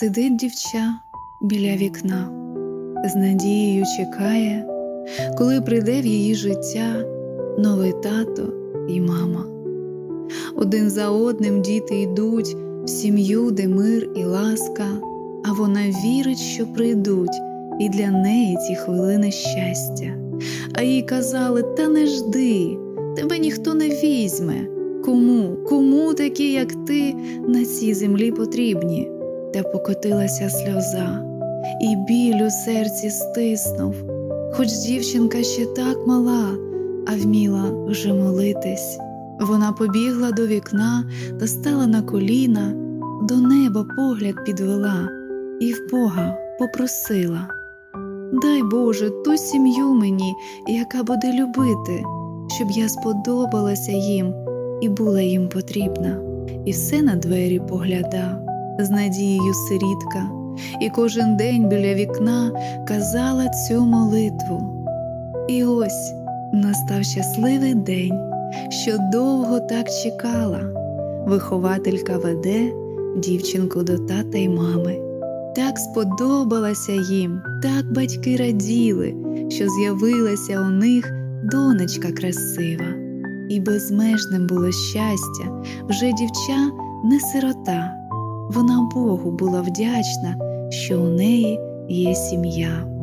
Сидить дівча біля вікна, з надією чекає, коли прийде в її життя новий тато і мама. Один за одним діти йдуть в сім'ю, де мир і ласка, а вона вірить, що прийдуть, і для неї ці хвилини щастя. А їй казали: та не жди, тебе ніхто не візьме. Кому, кому такі, як ти, на цій землі потрібні? Та покотилася сльоза, і біль у серці стиснув, хоч дівчинка ще так мала, а вміла вже молитись. Вона побігла до вікна та стала на коліна, до неба погляд підвела і в Бога попросила. Дай Боже ту сім'ю мені, яка буде любити, щоб я сподобалася їм і була їм потрібна, і все на двері погляда, з надією сирітка, і кожен день біля вікна казала цю молитву. І ось настав щасливий день, що довго так чекала. Вихователька веде дівчинку до тата й мами. Так сподобалася їм, так батьки раділи, що з'явилася у них донечка красива, і безмежним було щастя, вже дівча не сирота. Вона Богу була вдячна, що у неї є сім'я.